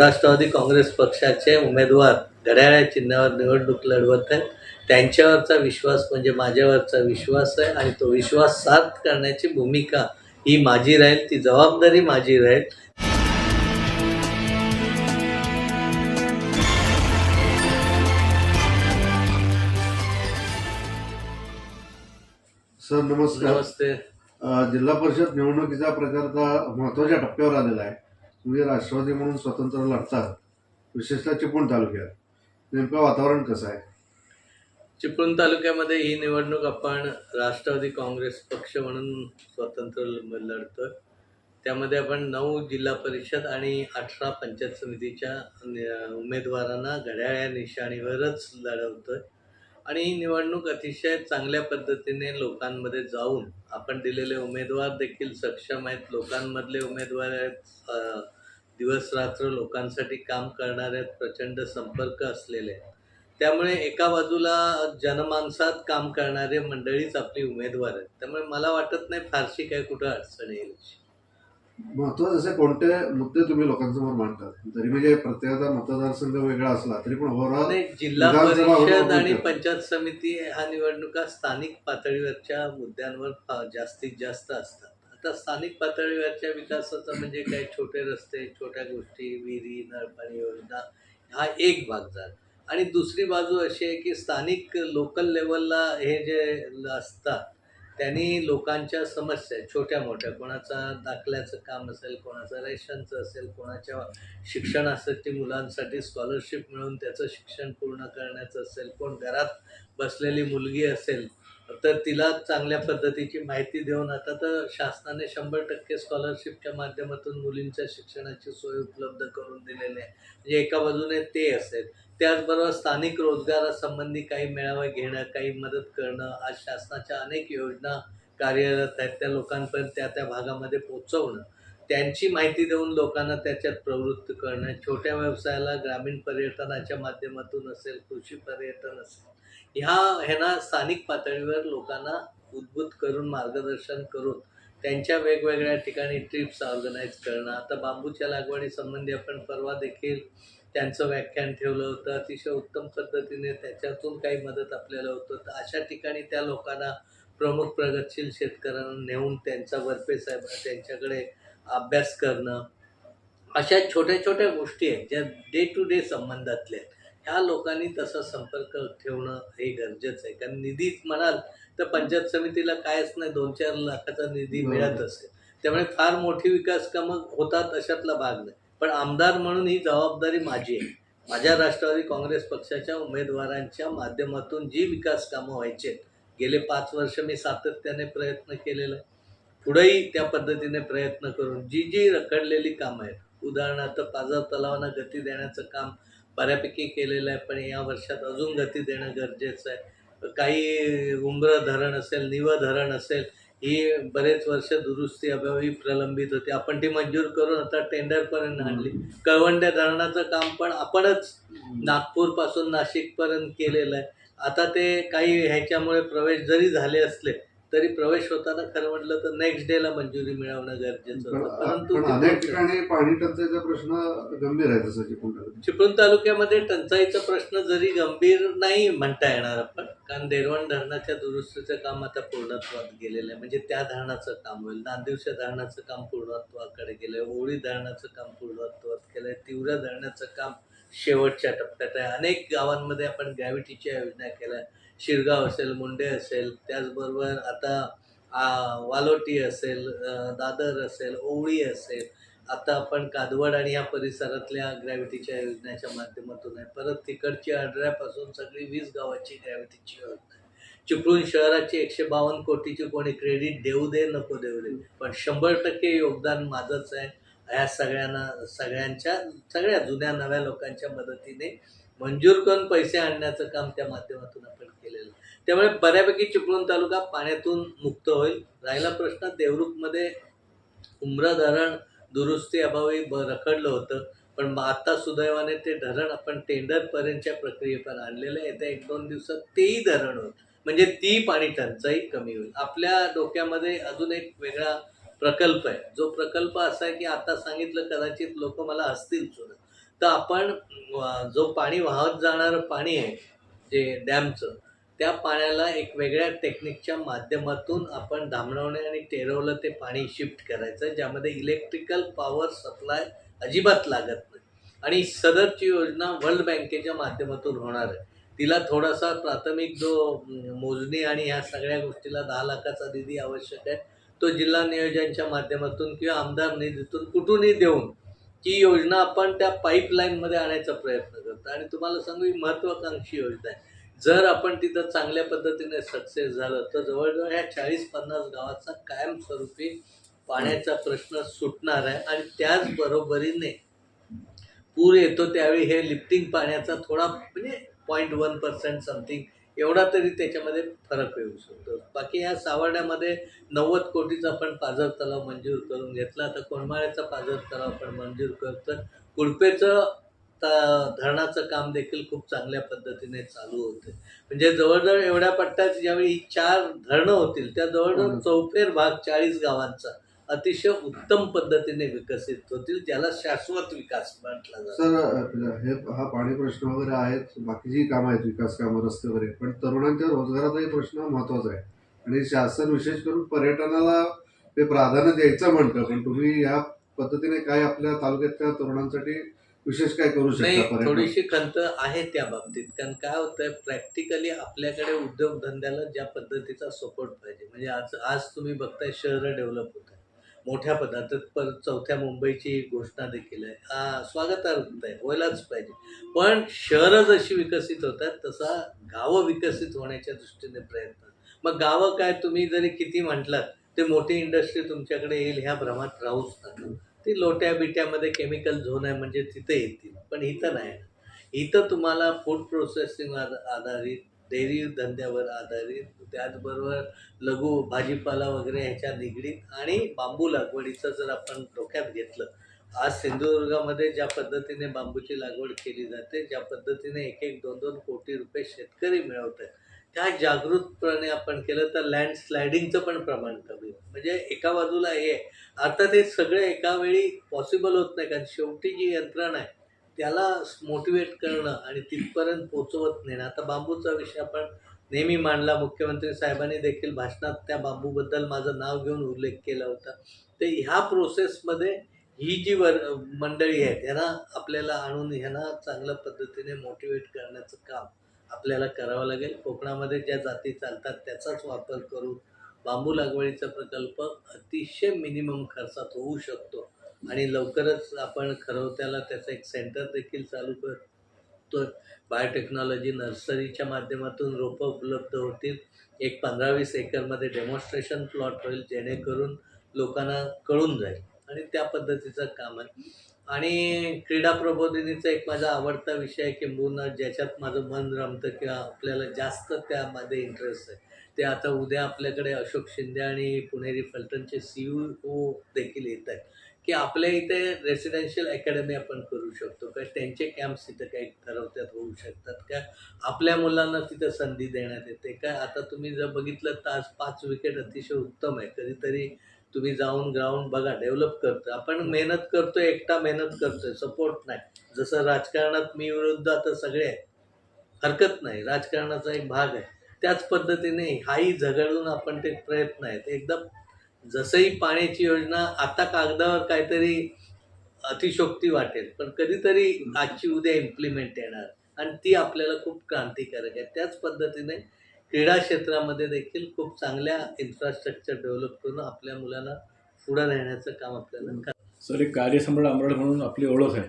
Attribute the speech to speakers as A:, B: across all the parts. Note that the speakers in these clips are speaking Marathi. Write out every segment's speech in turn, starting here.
A: राष्ट्रवादी काँग्रेस पक्षाचे उमेदवार घड्याळ्या चिन्हावर निवडणूक लढवत आहेत. त्यांच्यावरचा विश्वास म्हणजे माझ्यावरचा विश्वास आहे आणि तो विश्वास सार्थ करण्याची भूमिका ही माझी राहील ती जबाबदारी माझी राहील.
B: सर नमस्कार.
A: नमस्ते.
B: जिल्हा परिषद निवडणुकीचा प्रचार महत्त्वाच्या टप्प्यावर आलेला आहे. म्हणजे राष्ट्रवादी म्हणून स्वतंत्र लढतात. विशेषतः चिपळूण तालुक्यात. नेमकं वातावरण कसं आहे?
A: चिपळूण तालुक्यामध्ये ही निवडणूक आपण राष्ट्रवादी काँग्रेस पक्ष म्हणून स्वतंत्र लढतो त्यामध्ये आपण नऊ जिल्हा परिषद आणि अठरा पंचायत समितीच्या उमेदवारांना घड्याळ्या निशाणीवरच लढवतोय. आणि ही निवडणूक अतिशय चांगल्या पद्धतीने लोकांमध्ये जाऊन आपण दिलेले उमेदवार देखील सक्षम आहेत. लोकांमधले उमेदवार आहेत. दिवस रात्र लोकांसाठी काम करणारे आहेत. प्रचंड संपर्क असलेले आहेत. त्यामुळे एका बाजूला जनमानसात काम करणारे मंडळीच आपली उमेदवार आहेत. त्यामुळे मला वाटत नाही फारशी काही कुठं अडचण येईल.
B: महत्त्वाचे असे कोणते मुद्दे तुम्ही लोकांसमोर मांडतात. जरी म्हणजे प्रत्येकाचा मतदारसंघ वेगळा असला तरी पण ओव्हरऑल
A: जिल्हा
B: विधानसभा
A: परिषद आणि. पंचायत समिती ह्या निवडणुका स्थानिक पातळीवरच्या मुद्द्यांवर जास्तीत जास्त असतात. आता स्थानिक पातळीवरच्या विकासाचं म्हणजे काय? छोटे रस्ते छोट्या गोष्टी विहिरी नळपाणी योजना हा एक भाग झाला. आणि दुसरी बाजू अशी आहे की स्थानिक लोकल लेवलला हे जे ल- असतात त्यांनी लोकांच्या समस्या छोट्या मोठ्या कोणाचा दाखल्याचं काम असेल कोणाचं रेशनचं असेल कोणाच्या शिक्षण असेल ती मुलांसाठी स्कॉलरशिप मिळून त्याचं शिक्षण पूर्ण करण्याचं असेल कोण घरात बसलेली मुलगी असेल तर तिला चांगल्या पद्धतीची माहिती देऊन आता तर शासनाने शंभर टक्के स्कॉलरशिपच्या माध्यमातून मुलींच्या शिक्षणाची सोय उपलब्ध करून दिलेली आहे. म्हणजे एका बाजूने ते असेल त्याचबरोबर स्थानिक रोजगारासंबंधी काही मेळावे घेणं काही मदत करणं आज शासनाच्या अनेक योजना कार्यरत आहेत त्या लोकांपर्यंत त्या त्या भागामध्ये पोचवणं त्यांची माहिती देऊन लोकांना त्याच्यात प्रवृत्त करणं. छोट्या व्यवसायाला ग्रामीण पर्यटनाच्या माध्यमातून असेल कृषी पर्यटन असेल ह्या ह्यांना स्थानिक पातळीवर लोकांना उद्भूत करून मार्गदर्शन करून त्यांच्या वेगवेगळ्या ठिकाणी ट्रिप्स ऑर्गनाईज करणं. आता बांबूच्या लागवडीसंबंधी आपण परवा देखील त्यांचं व्याख्यान ठेवलं होतं. अतिशय उत्तम पद्धतीने त्याच्यातून काही मदत आपल्याला होतं. तर अशा ठिकाणी त्या लोकांना प्रमुख प्रगतशील शेतकऱ्यांना नेऊन त्यांचा वरपे साहेब त्यांच्याकडे अभ्यास करणं अशा छोट्या छोट्या गोष्टी आहेत ज्या डे टू डे संबंधातल्या आहेत. ह्या लोकांनी तसा संपर्क ठेवणं हे गरजेचं आहे. कारण निधी म्हणाल तर पंचायत समितीला कायच नाही दोन चार लाखाचा निधी. मिळत असेल त्यामुळे फार मोठी विकास कामं होतात अशातला भाग नाही. पण आमदार म्हणून ही जबाबदारी माझी आहे. माझ्या राष्ट्रवादी काँग्रेस पक्षाच्या उमेदवारांच्या माध्यमातून जी विकास कामं व्हायचे आहेत गेले पाच वर्ष मी सातत्याने प्रयत्न केलेला आहे. पुढेही त्या पद्धतीने प्रयत्न करून जी जी रखडलेली कामं आहेत उदाहरणार्थ पाझर तलावांना गती देण्याचं काम बऱ्यापैकी केलेलं आहे पण या वर्षात अजून गती देणं गरजेचं आहे. काही उंब्र धरण असेल निव धरण असेल ही बरेच वर्ष दुरुस्ती अभावी प्रलंबित होती. आपण ती मंजूर करून आता टेंडरपर्यंत आणली. कळवंड्या धरणाचं काम पण आपणच नागपूरपासून नाशिकपर्यंत केलेलं आहे. आता ते काही ह्याच्यामुळे प्रवेश जरी झाले असले तरी प्रवेश होताना खरं म्हटलं तर नेक्स्ट डेला मंजुरी मिळवणं गरजेचं होतं. परंतु
B: पण अनेक. ठिकाणी टंचाईचा प्रश्न गंभीर आहे तसं चिपळूण
A: चिपळूण तालुक्यामध्ये टंचाईचा प्रश्न जरी गंभीर नाही म्हणता येणार आपण कारण देरवण धरणाच्या दुरुस्तीचं काम आता पूर्णत्वात गेलेलं आहे. म्हणजे त्या धरणाचं काम होईल नांदिवशा धरणाचं काम पूर्णत्वाकडे गेलं आहे ओळी धरणाचं काम पूर्णत्वात केलं आहे तिवऱ्या धरणाचं काम शेवटच्या टप्प्यात आहे. अनेक गावांमध्ये आपण ग्रॅव्हिटीच्या योजना केल्या. शिरगाव असेल मुंडे असेल त्याचबरोबर आता आ, वालोटी असेल दादर असेल ओवळी असेल आता आपण कादवड आणि या परिसरातल्या ग्रॅव्हिटीच्या योजनेच्या माध्यमातून आहे. परत तिकडची आढऱ्यापासून सगळी वीस गावाची ग्रॅव्हिटीची योजना आहे. चिपळूण शहराची एकशे बावन्न कोटीची कोणी क्रेडिट देऊ दे नको देऊ दे. पण शंभर टक्के योगदान माझंच आहे. ह्या सगळ्यांना सगळ्यांच्या सगळ्या जुन्या नव्या लोकांच्या मदतीने मंजूर करून पैसे आणण्याचं काम त्या माध्यमातून आपण केलेलं. आहे. त्यामुळे बऱ्यापैकी चिपळूण तालुका पाण्यातून मुक्त होईल. राहिला प्रश्न देवरुखमध्ये उमरा धरण दुरुस्ती अभावी ब रखडलं होतं पण मग आता सुदैवाने ते धरण आपण टेंडरपर्यंतच्या प्रक्रियेपर्यंत आणलेलं आहे. येत्या एक दोन दिवसात तेही धरण होईल. म्हणजे ती पाणी टंचाई कमी होईल. आपल्या डोक्यामध्ये अजून एक वेगळा प्रकल्प आहे. जो प्रकल्प असा आहे की आता सांगितलं कदाचित लोक मला हसतील सुद्धा तर आपण जो पाणी वाहत जाणारं पाणी आहे जे डॅमचं त्या पाण्याला एक वेगळ्या टेक्निकच्या माध्यमातून आपण धामणवणे आणि टेरवलं ते पाणी शिफ्ट करायचं ज्यामध्ये इलेक्ट्रिकल पॉवर सप्लाय अजिबात लागत नाही. आणि सदरची योजना वर्ल्ड बँकेच्या माध्यमातून होणार आहे. तिला थोडासा प्राथमिक जो मोजणी आणि ह्या सगळ्या गोष्टीला दहा लाखाचा निधी आवश्यक आहे तो जिल्हा नियोजनच्या माध्यमातून किंवा आमदार निधीतून कुठूनही देऊन ती योजना आपण त्या पाईपलाईनमध्ये आणायचा प्रयत्न करतो. आणि तुम्हाला सांगू ही महत्त्वाकांक्षी योजना आहे. जर आपण तिथं चांगल्या पद्धतीने सक्सेस झालं तर जवळजवळ ह्या चाळीस पन्नास गावाचा कायमस्वरूपी पाण्याचा प्रश्न सुटणार आहे. आणि त्याचबरोबरीने पूर येतो त्यावेळी हे लिफ्टिंग पाण्याचा थोडा म्हणजे पॉईंट वन पर्सेंट समथिंग एवढा तरी त्याच्यामध्ये फरक येऊ शकतो. बाकी या सावर्ड्यामध्ये नव्वद कोटीचा आपण पाझर तलाव मंजूर करून घेतला. आता कोंडमाळ्याचा पाझर तलाव आपण मंजूर करतो कुळपेचं त- धरणाचं काम देखील खूप चांगल्या पद्धतीने चालू होते. म्हणजे जवळजवळ एवढ्या पट्ट्यात ज्यावेळी ही चार धरणं होतील त्या जवळजवळ. चौफेर भाग चाळीस गावांचा अतिशय उत्तम पद्धतीने विकसित होतील ज्याला शाश्वत विकास म्हटला जातो.
B: सर हे हा पाणी प्रश्न वगैरे आहेत बाकीची कामं आहेत विकास कामं रस्ते वगैरे पण तरुणांच्या रोजगाराचाही प्रश्न महत्त्वाचा आहे. आणि शासन विशेष करून पर्यटनाला ते प्राधान्य द्यायचं म्हणतं पण तुम्ही या पद्धतीने काय आपल्या तालुक्यातल्या तरुणांसाठी विशेष काय करू शकता
A: थोडीशी खंत आहे त्या बाबतीत. कारण काय होतंय प्रॅक्टिकली आपल्याकडे उद्योगधंद्याला ज्या पद्धतीचा सपोर्ट पाहिजे. म्हणजे आज आज तुम्ही बघताय शहरं डेव्हलप होत मोठ्या पदार्थ पर चौथ्या मुंबईची घोषणा देखील आहे. हा, स्वागतार्ह आहे. व्हायलाच पाहिजे. पण शहरं जशी विकसित होतात तसा गावं विकसित होण्याच्या दृष्टीने प्रयत्न. मग गावं काय? तुम्ही जरी किती म्हटलात ते मोठी इंडस्ट्री तुमच्याकडे येईल ह्या भ्रमात राहूच नका. ती लोट्या बिट्यामध्ये केमिकल झोन आहे म्हणजे तिथे येतील. पण इथं नाही. इथं तुम्हाला फूड प्रोसेसिंग आधारित डेअरी धंद्यावर आधारित त्याचबरोबर लघु भाजीपाला वगैरे ह्याच्या निगडीत आणि बांबू लागवडीचं जर आपण डोक्यात घेतलं आज सिंधुदुर्गामध्ये ज्या पद्धतीने बांबूची लागवड केली जाते ज्या पद्धतीने एक एक दोन दोन कोटी रुपये शेतकरी मिळवत आहेत त्या जागृतपणे आपण केलं तर लँड स्लायडिंगचं पण प्रमाण कमी म्हणजे एका बाजूला हे आहे. आता ते सगळे एका वेळी पॉसिबल होत नाही कारण शेवटी जी यंत्रणा आहे त्याला मोटिवेट करणं आणि तिथपर्यंत पोचवत नेणं आता बांबूचा विषय आपण नेहमी मांडला. मुख्यमंत्री साहेबांनी देखील भाषणात त्या बांबूबद्दल माझं नाव घेऊन उल्लेख केला होता. तर ह्या प्रोसेसमध्ये ही जी वर मंडळी आहेत ह्यांना आपल्याला आणून ह्यांना चांगल्या पद्धतीने मोटिवेट करण्याचं काम आपल्याला करावं लागेल. कोकणामध्ये ज्या जाती चालतात त्याचाच वापर करून बांबू लागवडीचा प्रकल्प अतिशय मिनिमम खर्चात होऊ शकतो. आणि लवकरच आपण खरवत्याला त्याचं एक सेंटर देखील चालू करतो बायोटेक्नॉलॉजी नर्सरीच्या माध्यमातून रोपं उपलब्ध होतील. एक पंधरा वीस एकरमध्ये डेमॉन्स्ट्रेशन प्लॉट होईल जेणेकरून लोकांना कळून जाईल. आणि त्या पद्धतीचं काम आहे. आणि क्रीडा प्रबोधिनीचा एक माझा आवडता विषय आहे किंबहुना ज्याच्यात माझं मन रमतं किंवा आपल्याला जास्त त्यामध्ये इंटरेस्ट आहे. ते आता उद्या आपल्याकडे अशोक शिंदे आणि पुणेरी फलटणचे सी ओ देखील येत आहेत. की आपल्या इथे रेसिडेन्शियल अकॅडमी आपण करू शकतो. का त्यांचे कॅम्प्स तिथं काही ठरवत्यात होऊ शकतात का? आपल्या मुलांना तिथं संधी देण्यात येते काय आता तुम्ही जर बघितलं तर आज पाच विकेट अतिशय उत्तम आहे. कधीतरी तुम्ही जाऊन ग्राउंड बघा डेव्हलप करतो आपण मेहनत करतो एकटा मेहनत करतोय सपोर्ट नाही. जसं राजकारणात मी विरुद्ध आता सगळे आहेत. हरकत नाही. राजकारणाचा एक भाग आहे. त्याच पद्धतीने हाही झगडून आपण ते प्रयत्न आहेत. एकदम जसंही पाण्याची योजना आता कागदावर काहीतरी अतिशोक्ती वाटेल पण कधीतरी आजची उद्या इम्प्लिमेंट येणार. आणि ती आपल्याला खूप क्रांतिकारक आहे. त्याच पद्धतीने क्रीडा क्षेत्रामध्ये देखील खूप चांगल्या इन्फ्रास्ट्रक्चर डेव्हलप करून आपल्या मुलांना पुढं नेण्याचं काम आपल्याला
C: सर एक कार्यसम्राट अमराड म्हणून आपली ओळख आहे.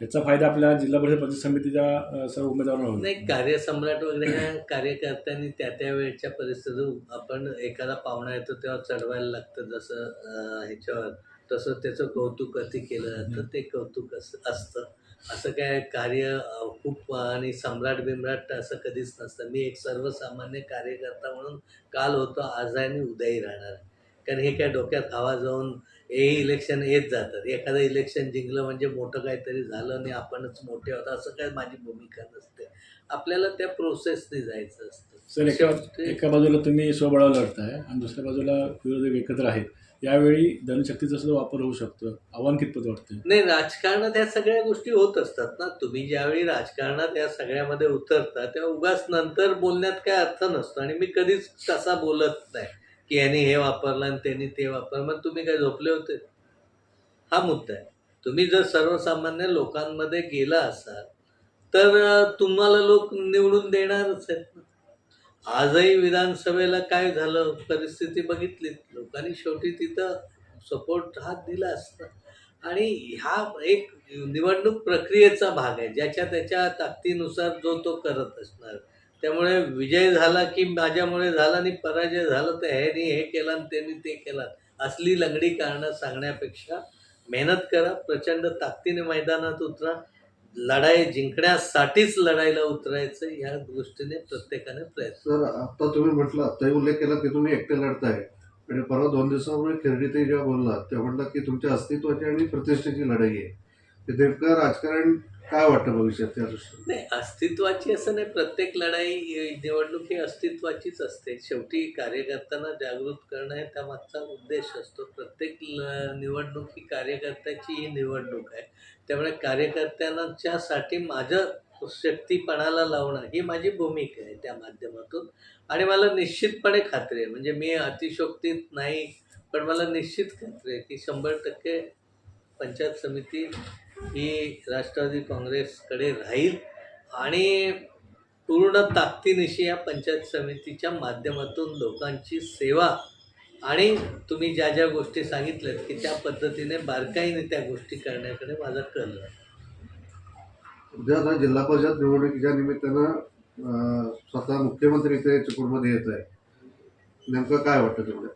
C: याचा फायदा आपल्या जिल्हा परिषद पंचायत समितीच्या सर्व उमेदवारांना होईल.
A: नाही कार्यसम्राट वगैरे ह्या कार्यकर्त्यांनी त्या त्या वेळच्या परिस्थितीत आपण एखादा पाहुणा येतो तेव्हा चढवायला लागतं जसं ह्याच्यावर. तसं त्याचं कौतुक कधी केलं जातं ते कौतुक असं असतं. असं काय कार्य खूप आणि सम्राट बिम्राट असं कधीच नसतं. मी एक सर्वसामान्य कार्यकर्ता म्हणून काल होतो आज आहे आणि उद्याही राहणार कारण हे काय डोक्यात हवा जाऊन हे इलेक्शन येत जातात. एखादं इलेक्शन जिंकलं म्हणजे मोठं काहीतरी झालं आणि आपणच मोठे होतं असं काय माझी भूमिका नसते. आपल्याला त्या प्रोसेसने जायचं
C: सर एका
A: असतं
C: एका बाजूला तुम्ही स्वबळावर लढताय आणि दुसऱ्या बाजूला विरोधक एकत्र आहेत. यावेळी धनशक्तीचा सुद्धा वापर होऊ शकतो. आव्हान कितपत वाटतं
A: नाही राजकारणात या सगळ्या गोष्टी होत असतात ना. तुम्ही ज्यावेळी राजकारणात या सगळ्यामध्ये उतरता तेव्हा उगाच नंतर बोलण्यात काय अर्थ नसतो आणि मी कधीच तसा बोलत नाही. की यांनी हे वापरलं आणि त्यांनी ते वापरलं. मग तुम्ही काय झोपले होते? हा मुद्दा आहे. तुम्ही जर सर्वसामान्य लोकांमध्ये गेला असाल तर तुम्हाला लोक निवडून देणारच आहेत ना. आजही विधानसभेला काय झालं परिस्थिती बघितली. लोकांनी शेवटी तिथं सपोर्ट हात दिला असता. आणि हा एक निवडणूक प्रक्रियेचा भाग आहे. ज्याच्या त्याच्या ताकदीनुसार जो तो करत असणार. त्यामुळे विजय झाला की माझ्यामुळे झाला आणि पराजय झाला तर ह्यानी हे केलं आणि त्यांनी ते केलं. असली लंगडी कारणं सांगण्यापेक्षा मेहनत करा प्रचंड ताकदीने मैदानात उतरा. लढाई जिंकण्यासाठीच लढाईला उतरायचं या दृष्टीने प्रत्येकाने प्रयत्न.
B: सर आता तुम्ही म्हटलं आत्ताही उल्लेख केला की तुम्ही एकटे लढताय. आणि परवा दोन दिवसापूर्वी खेरडीतही जेव्हा बोललात तेव्हा म्हटलं की तुमच्या अस्तित्वाची आणि प्रतिष्ठेची लढाई आहे. ते नेमकं राजकारण काय वाटतं भविष्यात त्या दृष्टीने?
A: नाही अस्तित्वाची असं नाही प्रत्येक लढाई निवडणूक ही अस्तित्वाचीच असते. शेवटी कार्यकर्त्यांना जागृत करणं हे त्यामागचा उद्देश असतो. प्रत्येक ल- निवडणूक ही कार्यकर्त्याची ही निवडणूक आहे. त्यामुळे कार्यकर्त्यांच्यासाठी माझं शक्तीपणाला लावणं ही माझी भूमिका आहे त्या माध्यमातून. आणि मला निश्चितपणे खात्री आहे. म्हणजे मी अतिशोक्तीत नाही पण मला निश्चित खात्री आहे की शंभर टक्के पंचायत समिती ही राष्ट्रवादी काँग्रेसकडे राहील आणि पूर्ण ताकदीनिशी या पंचायत समितीच्या माध्यमातून लोकांची सेवा आणि तुम्ही ज्या ज्या गोष्टी सांगितल्यात की त्या पद्धतीने बारकाईने त्या गोष्टी करण्याकडे माझा कल आहे
B: उद्या आता जिल्हा परिषद निवडणुकीच्या निमित्तानं स्वतः मुख्यमंत्री इथे चिपळूणमध्ये येत आहे. नेमकं काय वाटतं तुम्हाला?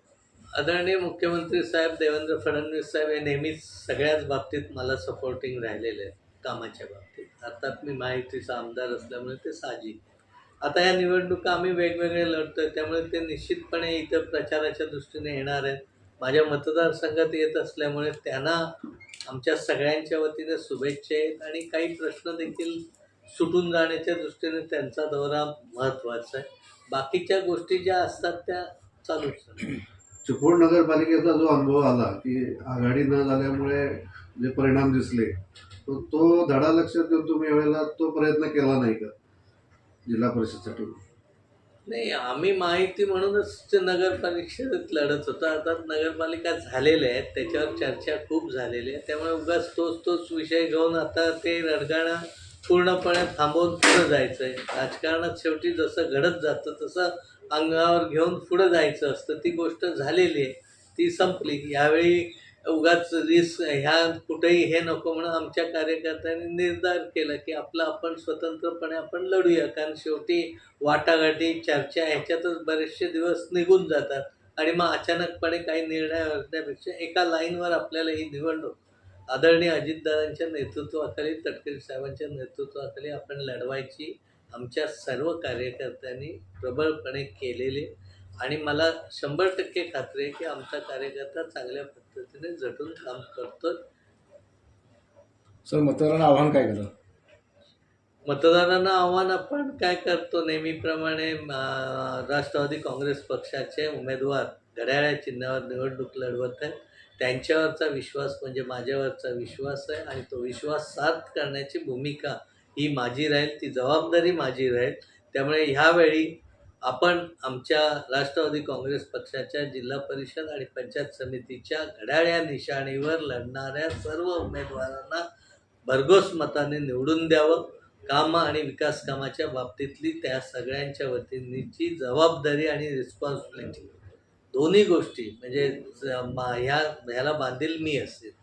A: आदरणीय मुख्यमंत्री साहेब देवेंद्र फडणवीस साहेब हे नेहमीच सगळ्याच बाबतीत मला सपोर्टिंग राहिलेले आहेत कामाच्या बाबतीत. अर्थात मी माहितीचा आमदार असल्यामुळे ते साहजिक आता या निवडणुका आम्ही वेगवेगळे लढतो आहे त्यामुळे ते निश्चितपणे इतर प्रचाराच्या दृष्टीने येणार आहेत. माझ्या मतदारसंघात येत असल्यामुळे त्यांना आमच्या सगळ्यांच्या वतीने शुभेच्छा आहेत आणि काही प्रश्न देखील सुटून जाण्याच्या दृष्टीने त्यांचा दौरा महत्त्वाचा आहे. बाकीच्या गोष्टी ज्या असतात त्या चालूच
B: चिपळूण नगरपालिकेचा जो अनुभव आला की आघाडी न झाल्यामुळे जे परिणाम दिसले तो तो धडा लक्षात घेऊन तुम्ही यावेळेला तो प्रयत्न केला नाही का जिल्हा परिषदसाठी?
A: नाही आम्ही माहिती म्हणूनच ते परिषदेत लढत होतो. आता नगरपालिका झालेल्या आहेत त्याच्यावर चर्चा खूप झालेली आहे. त्यामुळे उगाच तोच तोच विषय घेऊन आता ते रडगाणं पूर्णपणे थांबवून पुढं जायचं आहे राजकारणात शेवटी जसं घडत जातं तसं अंगावर घेऊन पुढं जायचं असतं. ती गोष्ट झालेली आहे. ती संपली. यावेळी उगाच रिस ह्या कुठेही हे नको म्हणून आमच्या कार्यकर्त्यांनी निर्धार केला की आपलं आपण स्वतंत्रपणे आपण लढूया. कारण शेवटी वाटाघाटी चर्चा ह्याच्यातच बरेचसे दिवस निघून जातात. आणि मग अचानकपणे काही निर्णय असण्यापेक्षा एका लाईनवर आपल्याला ही निवडणूक आदरणीय अजितदादांच्या नेतृत्वाखाली तटकरी साहेबांच्या नेतृत्वाखाली आपण लढवायची आमच्या सर्व कार्यकर्त्यांनी प्रबळपणे केलेली आणि मला शंभर टक्के खात्री आहे की आमचा कार्यकर्ता चांगल्या पद्धतीने झटून काम करतो
C: सर मतदारांना आव्हान काय करा
A: मतदारांना आव्हान आपण काय करतो नेहमीप्रमाणे राष्ट्रवादी काँग्रेस पक्षाचे उमेदवार घड्याळ्या चिन्हावर निवडणूक लढवत आहेत. त्यांच्यावरचा विश्वास म्हणजे माझ्यावरचा विश्वास आहे आणि तो विश्वास सार्थ करण्याची भूमिका ही माझी राहील ती जबाबदारी माझी राहील. त्यामुळे ह्यावेळी आपण आमच्या राष्ट्रवादी काँग्रेस पक्षाच्या जिल्हा परिषद आणि पंचायत समितीच्या घड्याळ्या निशाणीवर लढणाऱ्या सर्व उमेदवारांना भरघोस मताने निवडून द्यावं. काम आणि विकास कामाच्या बाबतीतली त्या सगळ्यांच्या वतीची जबाबदारी आणि रिस्पॉन्सिबिलिटी दोन्ही गोष्टी म्हणजे मा- ह्या ह्याला बांधील मी असेल.